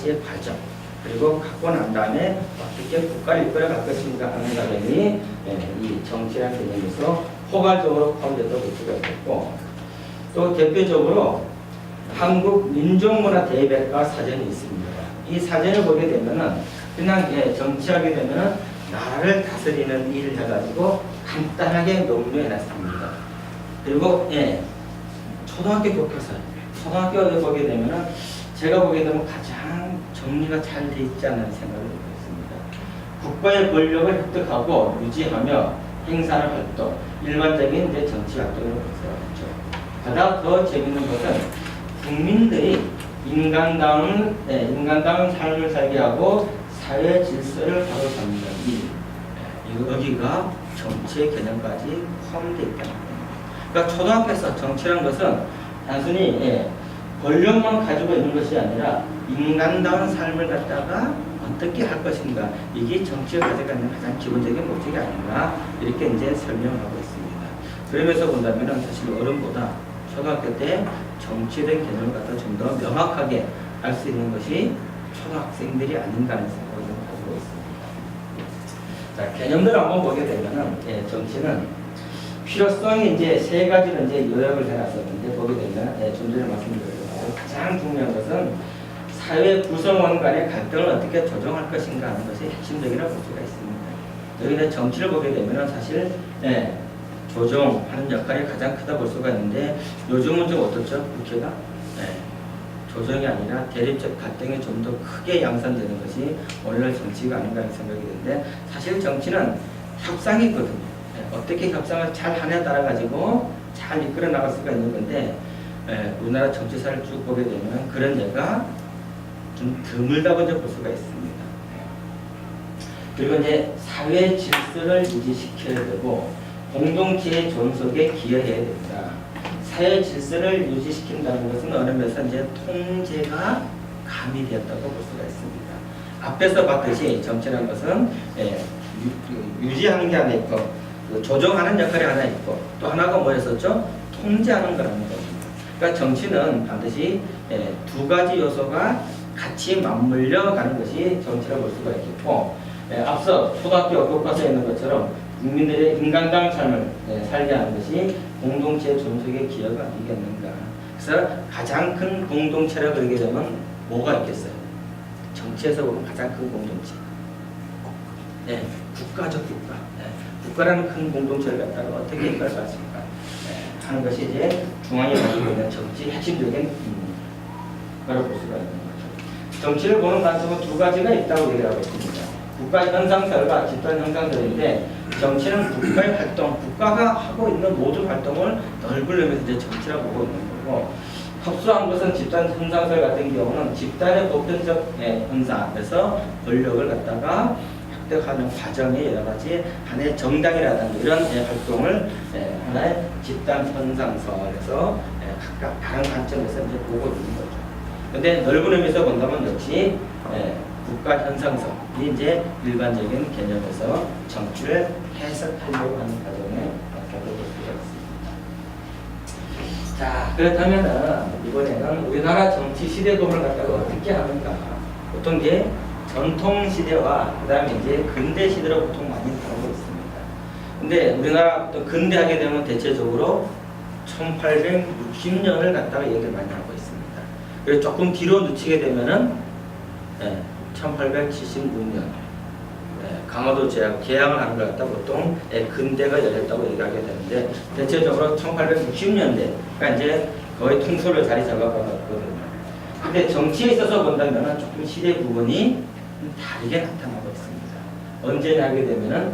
가지의 과정 그리고 갖고 난 다음에 어떻게 국가를 이끌어갈 것인가 하는 과정이 예, 이 정치라는 개념에서 포괄적으로 포함되다고 볼 수가 있겠고 또 대표적으로 한국 민족문화 대백과 사전이 있습니다. 이 사전을 보게 되면은 그냥 예, 정치하게 되면은 나라를 다스리는 일을 해가지고 간단하게 논문해 놨습니다. 그리고 예, 초등학교 교과서, 초등학교에 보게 되면은 제가 보게 되면 가장 정리가 잘 돼 있지 않은 생각을 하고 있습니다. 국가의 권력을 획득하고 유지하며 행사하는 활동, 일반적인 이제 정치 활동을 있죠. 가장 더 재밌는 것은 국민들이 인간다운 네, 인간다운 삶을 살게 하고 사회 질서를 바로 잡는 일. 이 여기가 정치의 개념까지 포함되어 있다는 겁니다. 그러니까 초등학교에서 정치라는 것은 단순히 예, 권력만 가지고 있는 것이 아니라 인간다운 삶을 갖다가 어떻게 할 것인가 이게 정치가 가져가는 가장 기본적인 목적이 아닌가 이렇게 이제 설명하고 있습니다. 그러면서 본다면 사실 어른보다 초등학교 때 대한 개념을 갖다 좀 더 명확하게 알 수 있는 것이 초등학생들이 아닌가 하는 생각을 좀 가지고 있습니다. 자, 개념들을 한번 보게 되면은 예, 정치는 필요성이 이제 세 가지를 이제 요약을 해놨었는데 보게 되면 예, 좀 전에 말씀드렸고 가장 중요한 것은 사회 구성원 간의 갈등을 어떻게 조정할 것인가 하는 것이 핵심적이라고 볼 수가 있습니다. 여기는 정치를 보게 되면은 사실 예, 조정하는 역할이 가장 크다 볼 수가 있는데 요즘은 좀 어떻죠? 국회가 예, 조정이 아니라 대립적 갈등이 좀 더 크게 양산되는 것이 오늘날 정치가 아닌가 생각이 드는데 사실 정치는 협상이거든요. 예, 어떻게 협상을 잘 하냐에 따라 가지고 잘 이끌어 나갈 수가 있는 건데 예, 우리나라 정치사를 쭉 보게 되면 그런 예가 좀 드물다고 볼 수가 있습니다. 그리고 이제 사회 질서를 유지시켜야 되고 공동체의 존속에 기여해야 된다. 사회 질서를 유지시킨다는 것은 어느 면에서 이제 통제가 가미되었다고 볼 수가 있습니다. 앞에서 봤듯이 정치라는 것은 예, 유, 유지하는 게 하나 있고 그 조정하는 역할이 하나 있고 또 하나가 뭐였었죠? 통제하는 거라는 겁니다. 그러니까 정치는 반드시 예, 두 가지 요소가 같이 맞물려 가는 것이 정치라고 볼 수가 있겠고 예, 앞서 초등학교 교과서에 있는 것처럼 국민들의 인간다운 삶을 예, 살게 하는 것이 공동체 존속의 기여가 아니겠는가. 그래서 가장 큰 공동체라고 그러게 되면 뭐가 있겠어요? 정치에서 보면 가장 큰 공동체. 네, 국가적 국가. 네, 국가라는 큰 공동체를 갖다가 어떻게 이끌어갈 수 있을까 네, 하는 것이 이제 중앙이 가지고 있는 정치 핵심적인 음, 거라고 볼 수가 있는 거죠. 정치를 보는 관점은 두 가지가 있다고 얘기하고 있습니다. 국가 현상설과 집단 현상설인데 정치는 국가의 활동, 국가가 하고 있는 모든 활동을 넓으려면서 이제 정치라고 보고 있는 거고 협소한 것은 집단 현상설 같은 경우는 집단의 보편적 예, 현상에서 권력을 갖다가 획득하는 과정의 여러 가지 하나의 정당이라든가 이런 예, 활동을 예, 하나의 집단 현상설에서 예, 각각 다른 관점에서 이제 보고 있는 거죠. 근데 넓은 의미에서 본다면 역시 예, 국가 현상설이 이제 일반적인 개념에서 정치를 해석하려고 하는 과정에 갖다 볼 수가 있습니다. 자, 그렇다면은 이번에는 우리나라 정치 시대도를 갖다가 어떻게 하는가? 보통 이제 전통 시대와 그다음에 이제 근대 시대로 보통 많이 다루고 있습니다. 근데 우리나라 또 근대하게 되면 대체적으로 1860년을 갖다가 얘기를 많이 하고 있습니다. 그래서 조금 뒤로 늦추게 되면은 예, 1876년 예, 강화도 제약 계약을 하는 것 같다 보통 예, 근대가 열렸다고 얘기하게 되는데 대체적으로 1860년대가 이제 거의 통솔로 자리 잡아가거든요. 근데 정치에 있어서 본다면 조금 시대 부분이 다르게 나타나고 있습니다. 언제나 하게 되면은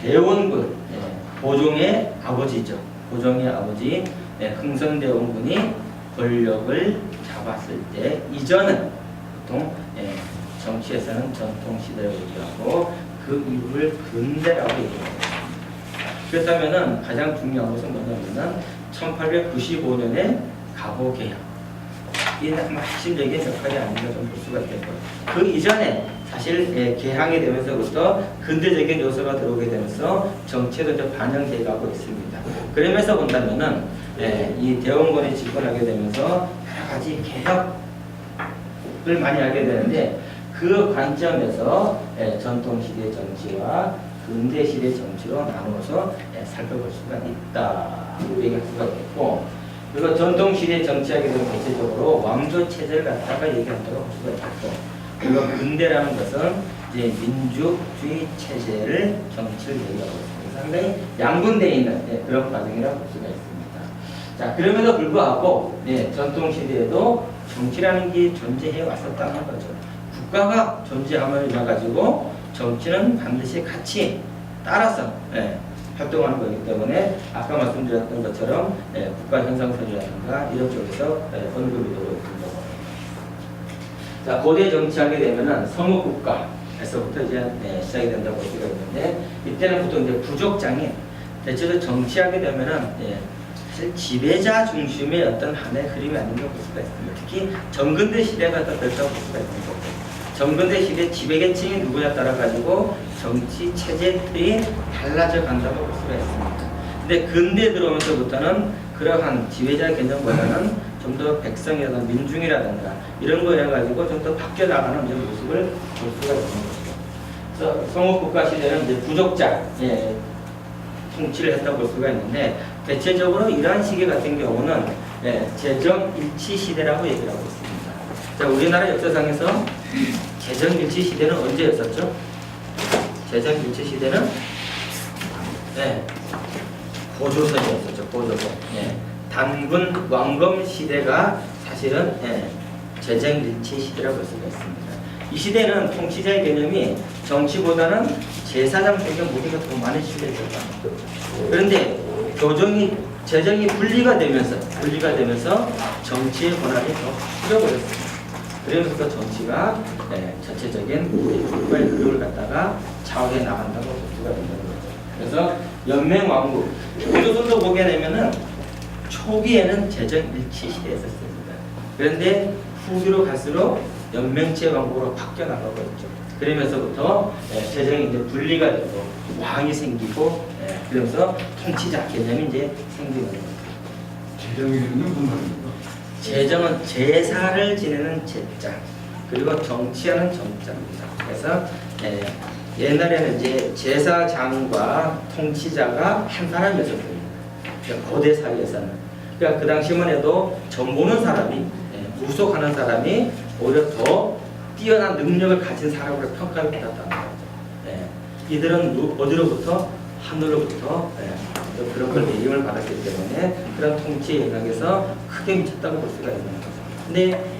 대원군 예, 보종의 아버지죠. 보종의 아버지 예, 흥선대원군이 권력을 잡았을 때 이전은 보통 예, 정치에서는 전통 시대라고 얘기하고 그 이후를 근대라고 얘기합니다. 그렇다면은 가장 중요한 것은 뭐냐면은 1895년에 가보 개혁. 이 아마 핵심적인 역할이 아닌가 좀 볼 수가 있겠고요. 그 이전에 사실 예, 개항이 되면서부터 근대적인 요소가 들어오게 되면서 정치도 이제 반영돼 가고 있습니다. 그러면서 본다면은 예, 이 대원군이 집권하게 되면서 가지 개혁 걸 많이 알게 되는데 그 관점에서 예, 전통시대 정치와 근대시대 정치로 나누어서 예, 살펴볼 수가 있다. 얘기할 수가 있겠고 그리고 전통시대 정치하게 되면 대체적으로 왕조 체제를 갖다가 얘기한다고 볼 수가 있겠고 그리고 근대라는 것은 이제 민주주의 체제를 정치를 얘기하고 있습니다. 상당히 양분되어 있는 예, 그런 과정이라고 볼 수가 있습니다. 자, 그럼에도 불구하고 예, 전통 시대에도 정치라는 게 존재해 왔었다는 거죠. 국가가 존재함을 인해 가지고 정치는 반드시 같이 따라서 예, 활동하는 거기 때문에 아까 말씀드렸던 것처럼 예, 국가 형상설이라든가 이런 쪽에서 예, 되고 있는 거고. 자, 고대 정치하게 되면은 성읍국가에서부터 이제 예, 시작이 된다고 볼 수가 있는데 이때는 보통 이제 부족장이 대체로 정치하게 되면은 예, 사실 지배자 중심의 어떤 하나의 흐름이 아닌가 볼 수가 있습니다. 특히 정근대 시대가 더 그렇다고 볼 수가 있는 거고 정근대 시대 지배계층이 누구냐 따라 가지고 정치 체제들이 달라져 간다고 볼 수가 있습니다. 근데 근대 들어오면서부터는 그러한 지배자 개념보다는 좀 더 백성이라든가 민중이라든가 이런 거에 가지고 좀 더 바뀌어 나가는 이런 모습을 볼 수가 있는 거죠. 그래서 성읍국가 시대는 이제 부족자 예, 통치를 했다고 볼 수가 있는데 대체적으로 이러한 시기 같은 경우는 예, 재정 일치 시대라고 얘기를 하고 있습니다. 자, 우리나라 역사상에서 재정 일치 시대는 언제였었죠? 재정 일치 시대는 네, 고조선이었었죠. 고조선. 예. 단군 왕검 시대가 사실은 예, 재정 일치 시대라고 볼 수가 있습니다. 이 시대는 통치자의 개념이 정치보다는 제사장 개념 무게가 더 많이 실려졌다. 그런데 조정이 재정이 분리가 되면서 분리가 되면서 정치의 권한이 더 줄어버렸습니다. 그러면서 정치가 예, 전체적인 국가의 흐름을 갖다가 좌우해 나간다고 볼 수가 있는 거죠. 그래서 연맹 왕국 고조선도 보게 되면은 초기에는 재정 일치 시대였었습니다. 그런데 후기로 갈수록 연맹체 왕국으로 바뀌어 나가고 있죠. 그러면서부터 예, 재정이 이제 분리가 되고 왕이 생기고 예, 그러면서 통치자 개념이 이제 생기는 거죠. 재정이는 무슨 말입니까? 재정은 제사를 지내는 제자 그리고 정치하는 정자입니다. 그래서 예, 옛날에는 이제 제사장과 통치자가 한 사람이었습니다. 그러니까 고대 사회에서는 그러니까 그 당시만 해도 점 보는 사람이 예, 무속하는 사람이 오히려 더 뛰어난 능력을 가진 사람으로 평가를 받았다는 거죠. 예, 이들은 누- 어디로부터 하늘로부터 예, 또 그런 걸 매김을 받았기 때문에 그런 통치에 영향에서 크게 미쳤다고 볼 수가 있는 거죠. 근데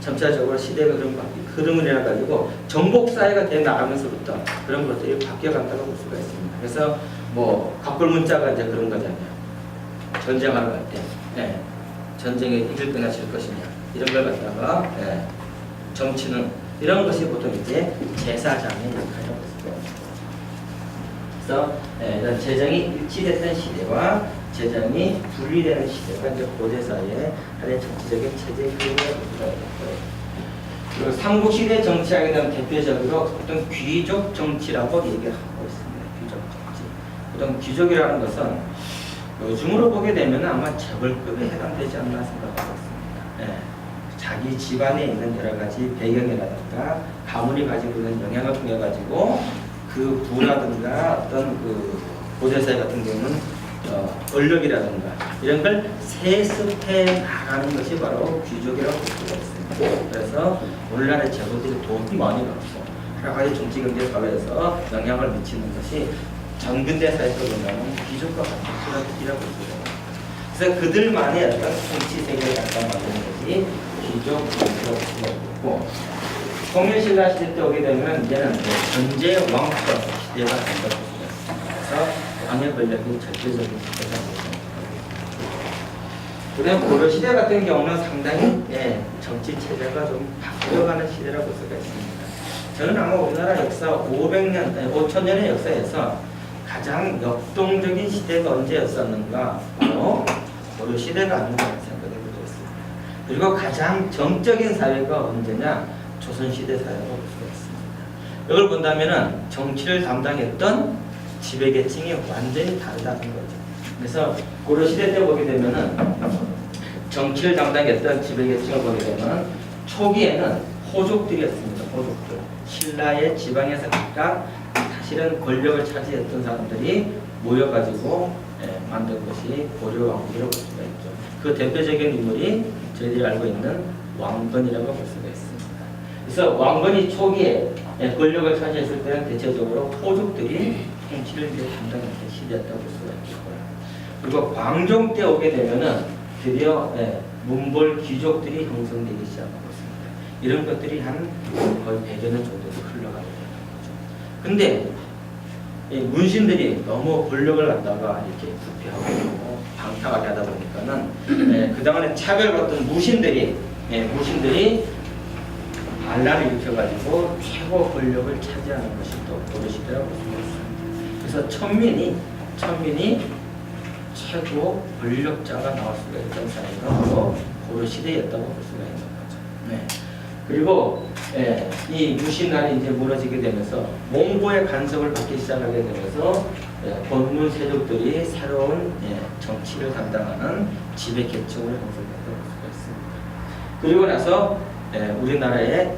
점차적으로 시대가 바- 흐름을 인해 가지고 정복 사회가 돼 나가면서부터 그런 것들이 바뀌어 간다고 볼 수가 있습니다. 그래서 뭐 갑골 문자가 이제 그런 거잖아요. 전쟁하러 갈 때, 예, 전쟁에 이길 거냐 질 것이냐 이런 걸 갖다가 예, 정치는 이런 것이 보통 이제 제사장의 역할이라고 있습니다. 그래서 예, 재정이 일치됐던 시대와 재정이 분리되는 시대가 이제 고대 사회의 하나의 정치적인 체제 있고요. 그리고 삼국시대 정치하게 되면 대표적으로 어떤 귀족 정치라고 얘기를 하고 있습니다. 귀족 정치. 보통 귀족이라는 것은 요즘으로 보게 되면 아마 재벌급에 해당되지 않나 생각하고 있습니다. 예. 자기 집안에 있는 여러 가지 배경이라든가 가문이 가지고 있는 영향을 통해 가지고 그 부라든가 어떤 그 고대사회 같은 경우는 어, 권력이라든가 이런 걸 세습해 나가는 것이 바로 귀족이라고 볼 수가 있습니다. 그래서 오늘날의 재벌들이 돈이 많이 벌고 여러 가지 정치 경제 사회에서 영향을 미치는 것이 전근대 사회에서 보면 귀족과 같은 그런 일이라고 볼 수가 있습니다. 그래서 그들만의 어떤 정치 세계를 갖다 만드는 것이 귀족 정치라고 볼 수가 있고 통일신라 시대 때 오게 되면 이제는 전제 왕권 시대가 된다고. 그래서 왕의 권력이 절대적인 시대가 됩니다. 그다음 고려 시대 같은 경우는 상당히 예, 정치 체제가 좀 바뀌어가는 시대라고 볼 수가 있습니다. 저는 아마 우리나라 역사 500년, 5천년의 역사에서 가장 역동적인 시대가 언제였었는가 바로 고려 시대가 아닌가 생각이 들고 있습니다. 그리고 가장 정적인 사회가 언제냐 조선 시대 사회라고 볼 수가 있습니다. 이걸 본다면은 정치를 담당했던 지배계층이 완전히 다르다는 거죠. 그래서 고려 시대 때 보게 되면은 정치를 담당했던 지배계층을 보게 되면 초기에는 호족들이었습니다. 호족들. 신라의 지방에서 각각 사실은 권력을 차지했던 사람들이 모여가지고 예, 만든 것이 고려 왕국이라고 볼 수가 있죠. 그 대표적인 인물이 저희들이 알고 있는 왕건이라고 볼 수가 있습니다. 그래서 왕건이 초기에 예, 권력을 차지했을 때는 대체적으로 호족들이 통치를 이제 담당했던 시대였다고 볼 수가 있고요. 그리고 광종 때 오게 되면은 드디어 예, 문벌 귀족들이 형성되기 시작하고 있습니다. 이런 것들이 한 거의 100여 년 정도 흘러가게 되는 거죠. 근데 이 문신들이 너무 권력을 갖다가 이렇게 부패하고 방탕하게 하다 보니까는 예, 그동안에 차별받던 무신들이 예, 무신들이 반란을 일으켜가지고 최고 권력을 차지하는 것이 또 고려시대라고 볼 수가 있습니다. 그래서 천민이 천민이 최고 권력자가 나올 수가 있던 사회가 바로 고려시대였다고 볼 수가 있는 거죠. 네. 그리고 예, 이 무신난이 이제 무너지게 되면서 몽고의 간섭을 받기 시작하게 되면서 예, 본문 세력들이 새로운 예, 정치를 담당하는 지배 계층으로 형성됐다고 볼 수가 있습니다. 그리고 나서 예, 우리나라에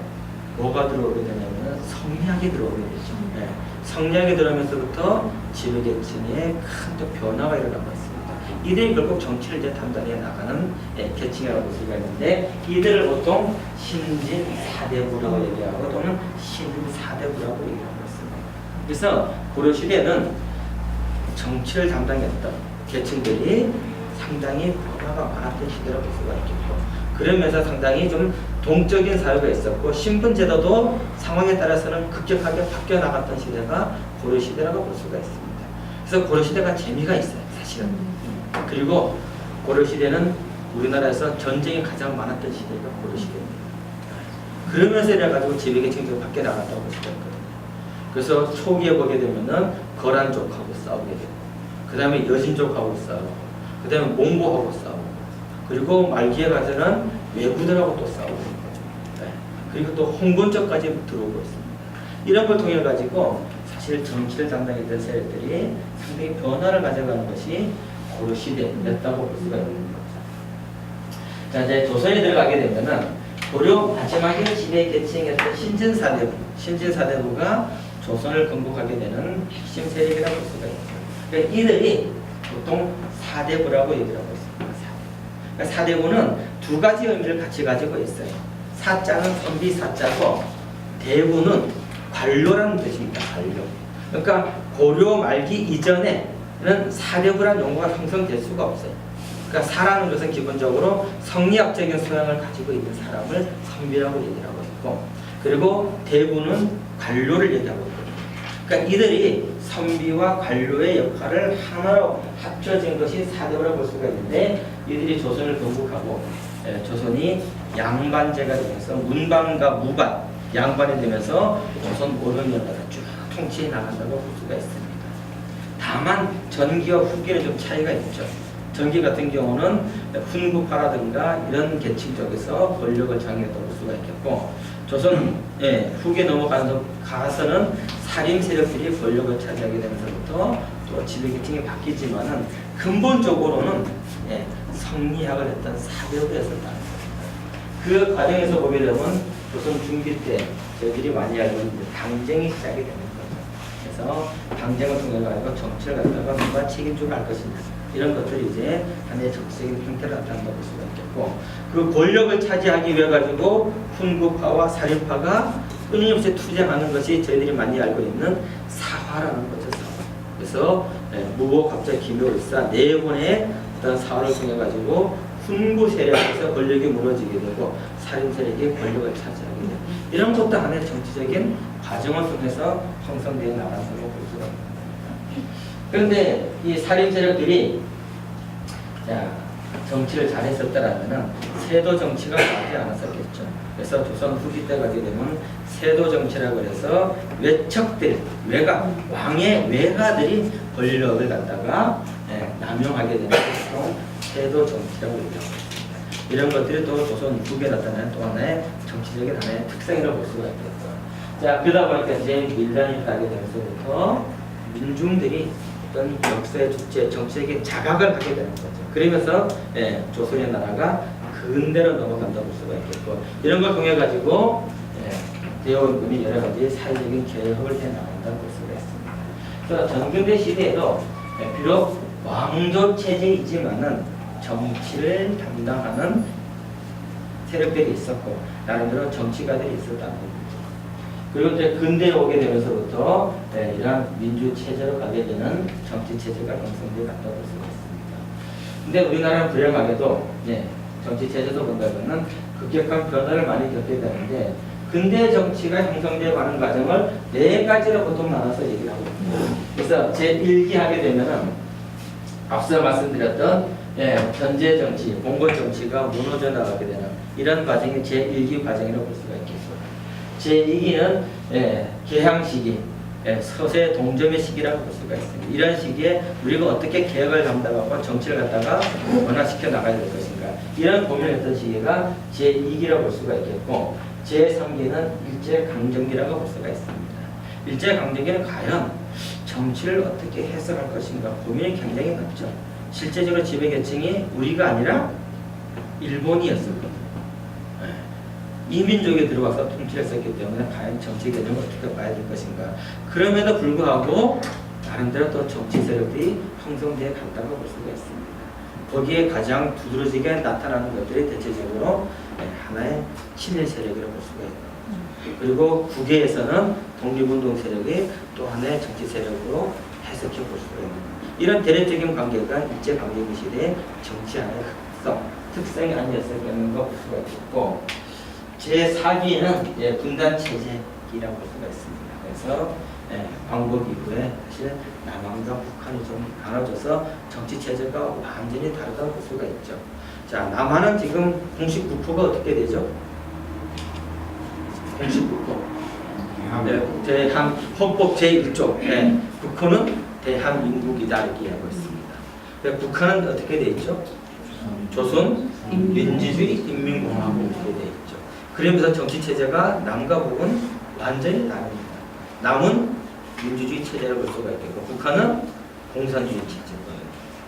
뭐가 들어오게 되냐면 성리학이 들어오게 되죠. 예, 성리학이 들어오면서부터 지배 계층에 큰 또 변화가 일어나고 있습니다. 이들이 결국 정치를 이제 담당해 나가는 예, 계층이라고 볼 수가 있는데 이들을 보통 신진 사대부라고 얘기하고 또는 신진 사대부라고 얘기하고 있습니다. 그래서 고려 시대는 정치를 담당했던 계층들이 상당히 변화가 많았던 시대라고 볼 수가 있겠고 그러면서 상당히 좀 동적인 사회가 있었고 신분 제도도 상황에 따라서는 급격하게 바뀌어 나갔던 시대가 고려 시대라고 볼 수가 있습니다. 그래서 고려 시대가 재미가 있어요, 사실은. 그리고 고려 시대는 우리나라에서 전쟁이 가장 많았던 시대가 고려 시대입니다. 그러면서 이래 가지고 지배계층도 바뀌어 나갔다고 볼 수가 있거든요. 그래서 초기에 보게 되면은 거란족하고 싸우게 되고, 그 다음에 여진족하고 싸우고, 그 다음에 몽고하고 싸우고, 그리고 말기에 가서는 외구들하고 또 싸우고 있는 거죠. 네. 그리고 또 홍건적까지 들어오고 있습니다. 이런 걸 통해 가지고 사실 정치를 담당했던 세력들이 상당히 변화를 가져가는 것이 고려 시대였다고 볼 수가 있는 거죠. 자 이제 조선에 들어가게 되면은 고려 마지막에 지배 계층이었던 신진사대부, 신진사대부가 조선을 건국하게 되는 핵심 세력이라고 볼 수가 있어요. 그러니까 이들이 보통 사대부라고 얘기를 있습니다. 그러니까 사대부는 두 가지 의미를 같이 가지고 있어요. 사자는 선비 사자고 대부는 관료라는 뜻입니다. 관료. 그러니까 고려 말기 이전에는 사대부란 용어가 형성될 수가 없어요. 그러니까 사라는 것은 기본적으로 성리학적인 소양을 가지고 있는 사람을 선비라고 얘기를 하고 있고 그리고 대부는 관료를 얘기하고 있거든요. 그러니까 이들이 선비와 관료의 역할을 하나로 합쳐진 것이 사대부라고 볼 수가 있는데 이들이 조선을 건국하고 예, 조선이 양반제가 되면서 문반과 무반 양반이 되면서 조선 500년간을 쭉 통치해 나간다고 볼 수가 있습니다. 다만 전기와 후기는 좀 차이가 있죠. 전기 같은 경우는 훈구파라든가 이런 계층 쪽에서 권력을 장악했다고 볼 수가 있겠고 조선 예, 후기에 넘어가서 가서는 살인 세력들이 권력을 차지하게 되면서부터 또 지배 계층이 바뀌지만은 근본적으로는 예, 성리학을 했던 사대부였었다는 겁니다. 그 과정에서 보게 되면 조선 중기 때 저희들이 많이 알고 있는 당쟁이 시작이 되는 거죠. 그래서 당쟁을 통해 가지고 정치를 갖다가 누가 책임지고 갈 것인가 이런 것들이 이제 하나의 정치적인 형태를 나타낸다고 볼 수가 있겠고 그 권력을 차지하기 위해 가지고 훈구파와 살인파가 끊임없이 투쟁하는 것이 저희들이 많이 알고 있는 사화라는 거죠. 사화. 그래서 예, 무보 갑자 기묘일사 네 번의 어떤 사화를 통해 가지고 훈구 세력에서 권력이 무너지게 되고 살인 세력이 권력을 차지하게 되고 이런 것도 하나의 정치적인 과정을 통해서 형성되어 나간다고 볼 수가 있습니다. 그런데 이 살인 세력들이 자, 정치를 잘했었다라면은 세도 정치가 나지 않았었겠죠. 그래서 조선 후기 때 가게 되면 세도 정치라고 해서 외척들, 외가, 왕의 외가들이 권력을 갖다가 예, 남용하게 되는 것으로 세도 정치라고 얘기하고 있습니다. 이런 것들이 또 조선 후기에 나타나는 또 하나의 정치적인 하나의 특성이라고 볼 수가 있겠죠. 자, 그러다 보니까 이제 밀란이 가게 되면서부터 민중들이 어떤 역사의 주체, 정치적인 자각을 하게 되는 거죠. 그러면서 예, 조선의 나라가 근대로 넘어간다고 볼 수가 있겠고 이런 걸 통해 가지고 되어온 분이 여러 가지 사회적인 개혁을 해 나간다고 볼 수가 있습니다. 그래서 전근대 시대에도 예, 비록 왕조 체제이지만은 정치를 담당하는 세력들이 있었고 나름대로 정치가들이 겁니다. 그리고 이제 근대에 오게 되면서부터 예, 이러한 민주 체제로 가게 되는 정치 체제가 형성되어 갔다고 볼 수가 있습니다. 근데 우리나라는 불행하게도 예, 정치 체제도 본다면은 급격한 변화를 많이 겪게 되는데 근대 정치가 형성되어 가는 과정을 네 가지로 보통 나눠서 얘기를 하고 있습니다. 그래서 제 1기 하게 되면은 앞서 말씀드렸던 예, 견제 정치, 봉건 정치가 무너져 나가게 되는 이런 과정이 제 1기 과정이라고 볼 수가 있겠습니다. 제 2기는 예, 개항 시기, 예, 서세 동점의 시기라고 볼 수가 있습니다. 이런 시기에 우리가 어떻게 개혁을 담당하고 정치를 갖다가 원화시켜 나가야 될 것인가 이런 고민을 했던 시기가 제 2기라고 볼 수가 있겠고 제 3기는 일제 강점기라고 볼 수가 있습니다. 일제 강점기는 과연 정치를 어떻게 해석할 것인가 고민이 굉장히 많죠. 실제적으로 지배 계층이 우리가 아니라 일본이었을 겁니다. 예. 이민족이 들어와서 통치를 했었기 때문에 과연 정치 개념을 어떻게 봐야 될 것인가. 그럼에도 불구하고 나름대로 또 정치 세력이 형성되어 갔다고 볼 수가 있습니다. 거기에 가장 두드러지게 나타나는 것들이 대체적으로 예, 하나의 친일 세력이라고 볼 수가 있고 그리고 국외에서는 독립운동 세력이 또 하나의 정치 세력으로 해석해 볼 수가 있는 거예요. 이런 대립적인 관계가 일제 강점기 시대의 정치 하나의 특성, 특성이 아니었을까라는 걸볼 수가 있고 제4기는 예, 분단 체제이라고 볼 수가 있습니다. 그래서 예, 광복 이후에 사실 남한과 북한이 좀 나눠져서 정치 체제가 완전히 다르다고 볼 수가 있죠. 자, 남한은 지금 공식 국호가 어떻게 되죠? 공식 국호. 네, 대한 헌법 제1조 네, 국호는 대한민국이다 이렇게 하고 있습니다. 네, 북한은 어떻게 돼 있죠? 조선 민주주의 인민공화국 이렇게 돼 있죠. 그러면서 정치 체제가 남과 북은 완전히 다릅니다. 남은 민주주의 체제를 볼 수가 있겠고 북한은 공산주의 체제고.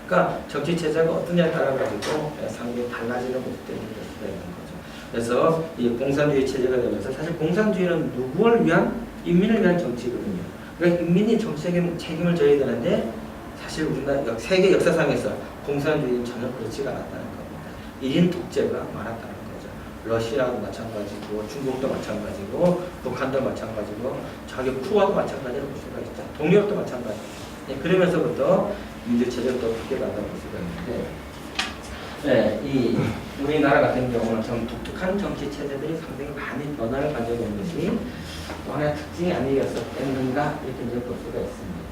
그러니까 정치 체제가 어떠냐에 따라 가지고 상당히 달라지는 모습들이 볼 수가 있는 거죠. 그래서 이 공산주의 체제가 되면서 사실 공산주의는 누구를 위한 인민을 위한 정치거든요. 그러니까 인민이 정치 책임, 책임을 져야 되는데 사실 우리나라 역- 세계 역사상에서 공산주의는 전혀 그렇지가 않았다는 겁니다. 1인 독재가 많았다는. 러시아도 마찬가지고 중국도 마찬가지고 북한도 마찬가지고 자기 쿠바도 마찬가지로 볼 수가 있죠. 동유럽도 마찬가지. 네, 그러면서부터 민주체제로 또 바뀌어간다고 볼 수가 있는데 네, 이 우리나라 같은 경우는 좀 독특한 정치 체제들이 상당히 많이 변화를 가져온 것이 또 하나의 특징이 아니었었겠는가 이렇게 볼 수가 있습니다.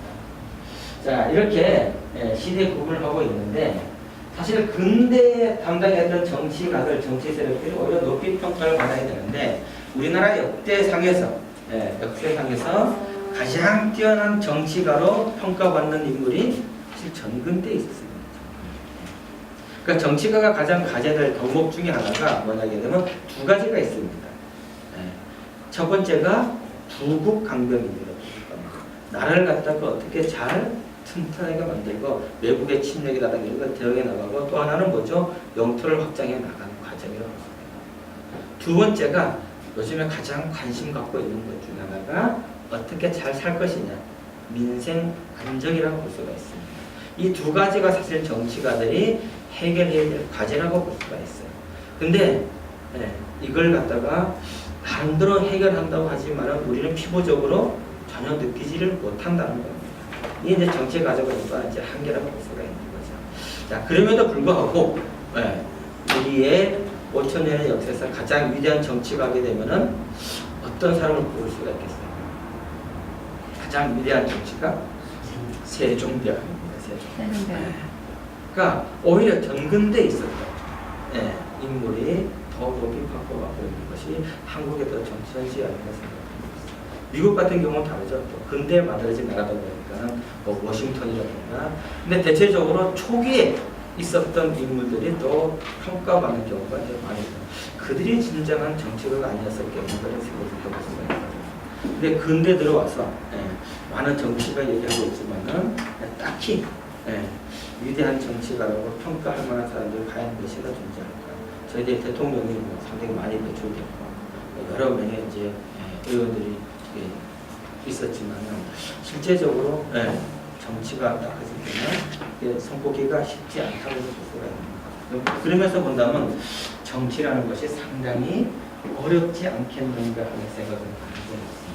자 이렇게 예, 시대 구분을 하고 있는데 사실 근대에 담당했던 정치가들 정치 세력들이 오히려 높이 평가를 받아야 되는데 우리나라 역대상에서 예, 역대상에서 가장 뛰어난 정치가로 평가받는 인물이 사실 전근대에 있었습니다. 그러니까 정치가가 가장 가져야 될 덕목 중에 하나가 뭐냐게 되면 두 가지가 있습니다. 예. 첫 번째가 부국 강병입니다. 나라를 갖다가 어떻게 잘 튼튼하게 만들고 외국의 침략이라든가 이런 걸 대응해 나가고 또 하나는 뭐죠? 영토를 확장해 나가는 과정이라고 합니다. 두 번째가 요즘에 가장 관심 갖고 있는 것 중에 하나가 어떻게 잘 살 것이냐 민생 안정이라고 볼 수가 있습니다. 이 두 가지가 사실 정치가들이 해결해야 될 과제라고 볼 수가 있어요. 근데 예, 이걸 갖다가 반대로 해결한다고 하지만 우리는 피부적으로 전혀 느끼지를 못한다는 겁니다. 이게 이제 정치 가져가니까 이제 한계라고 볼 수가 있는 거죠. 자, 그럼에도 불구하고 예, 우리의 5천 년의 역사에서 가장 위대한 정치가 하게 되면은 어떤 사람을 볼 수가 있겠어요? 가장 위대한 정치가 세종대왕입니다. 세종. 그러니까 오히려 전근대에 있었던 예, 인물이 더 높이 바꿔가고 있는 것이 한국의 더 정치 현실이 아닌가 생각합니다. 미국 같은 경우는 다르죠. 또 근대에 만들어진 나라다 보니까 뭐 워싱턴이라든가 근데 대체적으로 초기에 있었던 인물들이 또 평가받는 경우가 이제 많이 있어요. 그들이 진정한 정치가가 아니었을겠는가 그런 생각을 있거든요. 근데 근대 들어와서 예, 많은 정치가 얘기하고 있지만은 딱히 예, 위대한 정치가라고 평가할 만한 사람들이 과연 몇이나 존재할까? 저희들 대통령이 뭐 상당히 많이 배출됐고 여러 명의 이제 예, 의원들이 예, 있었지만 실제적으로 예, 정치가 딱 했을 때는 예, 손꼽기가 쉽지 않다고 볼 수가 있습니다. 그러면서 본다면 정치라는 것이 상당히 어렵지 않겠는가 하는 생각을 가지고 있습니다.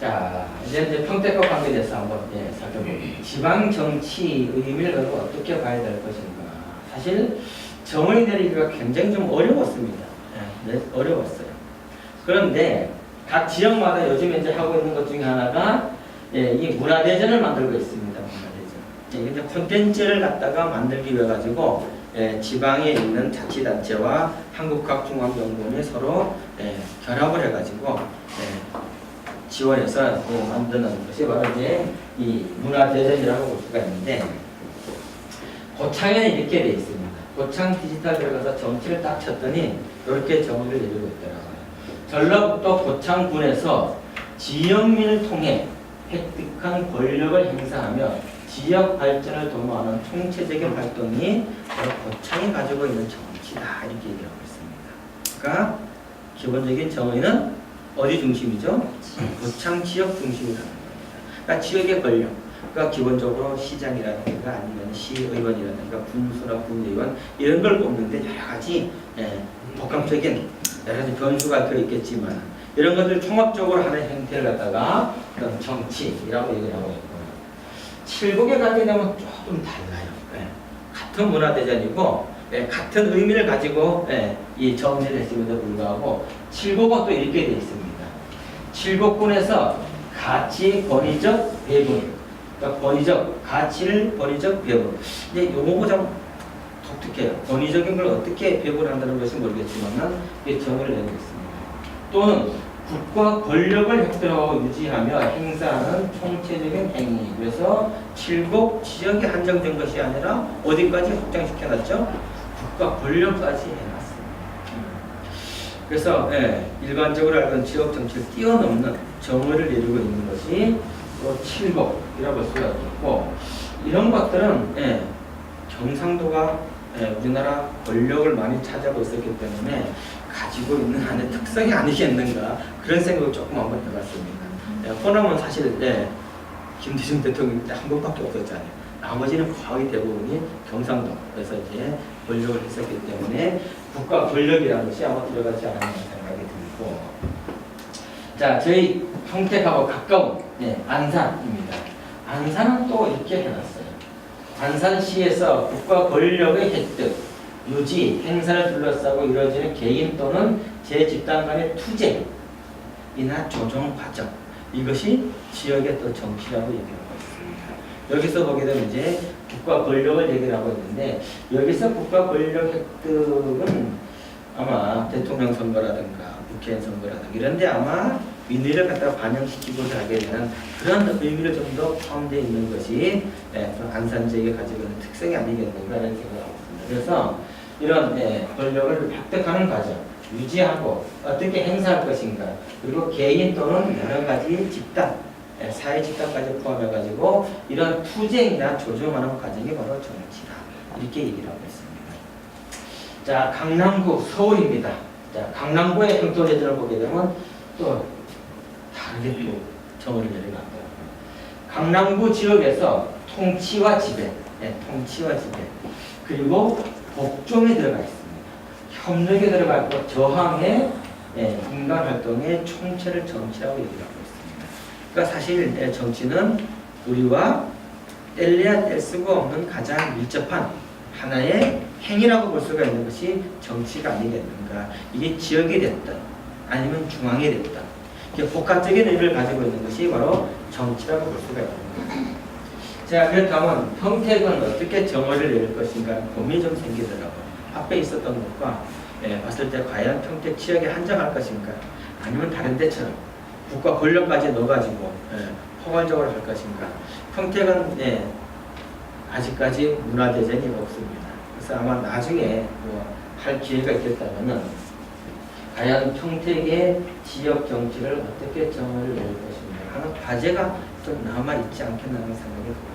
자, 이제 이제 평택과 관계돼서 한번 예, 살펴볼게요. 지방 정치 의미를 어떻게 봐야 될 것인가. 사실 정의 내리기가 굉장히 좀 어려웠습니다. 예, 네, 어려웠어요. 그런데 각 지역마다 요즘 이제 하고 있는 것 중에 하나가 예, 이 문화대전을 만들고 있습니다. 문화대전. 예, 근데 콘텐츠를 갖다가 만들기 위해 가지고 예, 지방에 있는 자치단체와 한국학중앙연구원이 서로 예, 결합을 해가지고 예, 지원해서 예, 만드는 것이 바로 이제 이 문화대전이라고 볼 수가 있는데 고창에는 이렇게 돼 있습니다. 고창 디지털 들어가서 정치를 딱 쳤더니 이렇게 정의를 내리고 있더라고요. 전라북도 고창군에서 지역민을 통해 획득한 권력을 행사하며 지역 발전을 도모하는 총체적인 활동이 바로 고창이 가지고 있는 정치다 이렇게 얘기하고 있습니다. 그러니까 기본적인 정의는 어디 중심이죠? 고창 지역 중심이라는 겁니다. 그러니까 지역의 권력, 그러니까 기본적으로 시장이라든가 아니면 시의원이라든가 군수나 군의원 이런 걸 뽑는데 여러 가지 예, 복합적인 여러 가지 변수가 들어 있겠지만 이런 것들 종합적으로 하는 형태를 갖다가 그런 정치라고 얘기를 하고 있고요. 칠곡에 가게 되면 조금 달라요. 예, 같은 문화대전이고 예, 같은 의미를 가지고 예, 이 정리를 했음에도 불구하고 칠곡은 또 이렇게 되어 있습니다. 칠곡군에서 가치 권위적 배분, 그러니까 권위적 가치를 권위적 배분. 근데 요거가 좀 독특해요. 권위적인 걸 어떻게 배분한다는 것이 모르겠지만 이게 정의를 내고 있습니다. 또는 국가 권력을 획득하고 유지하며 행사하는 총체적인 행위. 그래서 칠곡 지역에 한정된 것이 아니라 어디까지 확장시켜놨죠? 국가 권력까지 해놨습니다. 그래서 예, 일반적으로 알던 지역 정치를 뛰어넘는 정의를 이루고 있는 것이 또 칠곡이라고 볼 수가 있고 이런 것들은 예, 경상도가 예, 우리나라 권력을 많이 있었기 때문에 가지고 있는 한의 특성이 아니겠는가 그런 생각을 조금 한번 해봤습니다. 예, 호남은 사실 예, 김대중 대통령 때 한 번밖에 없었잖아요. 나머지는 거의 대부분이 경상도에서 이제 권력을 했었기 때문에 국가 권력이라는 것이 아마 들어가지 않았나 생각이 들고 자 저희 평택하고 가까운 예, 안산입니다. 안산은 또 이렇게 해놨어요. 안산시에서 국가 권력의 획득, 유지, 행사를 둘러싸고 이루어지는 개인 또는 제 집단 간의 투쟁이나 조정 과정 이것이 지역의 또 정치라고 얘기하고 있습니다. 여기서 보게 되면 이제 국가 권력을 얘기를 하고 있는데 여기서 국가 권력 획득은 아마 대통령 선거라든가 국회의원 선거라든가 이런데 아마 민의를 갖다가 반영시키고자 하게 되는 그런 의미를 좀 더 포함되어 있는 것이 예, 좀 안산 지역이 가지고 있는 특성이 아니겠는가 라는 생각을 하고 있습니다. 그래서 이런 예, 권력을 획득하는 과정, 유지하고 어떻게 행사할 것인가 그리고 개인 또는 여러 가지 집단 예, 사회 집단까지 포함해가지고 이런 투쟁이나 조정하는 과정이 바로 정치다 이렇게 얘기를 하고 있습니다. 자 강남구 서울입니다. 자 강남구의 형토대전을 보게 되면 또 또 정의를 내려갑니다. 강남구 지역에서 통치와 지배, 예, 통치와 지배 그리고 복종에 들어가 있습니다. 협력에 들어가 있고 저항에 예, 인간 활동의 총체를 정치라고 얘기하고 있습니다. 그러니까 사실 예, 정치는 우리와 뗄래야 뗄 수가 없는 가장 밀접한 하나의 행위라고 볼 수가 있는 것이 정치가 아니겠는가. 이게 지역이 됐든 아니면 중앙이 됐든 복합적인 의미를 가지고 있는 것이 바로 정치라고 볼 수가 있습니다. 자, 그렇다면 평택은 어떻게 정의를 내릴 것인가 고민이 좀 생기더라고요. 앞에 있었던 것과 예, 봤을 때 과연 평택 지역에 한정할 것인가 아니면 다른 데처럼 국가 권력까지 넣어가지고 예, 포괄적으로 할 것인가 평택은 예, 아직까지 문화대전이 없습니다. 그래서 아마 나중에 뭐 할 기회가 있겠다면은 과연 평택의 지역 정치를 어떻게 정의를 내릴 것인가 하는 과제가 좀 남아 있지 않겠나 하는 생각이 있습니다.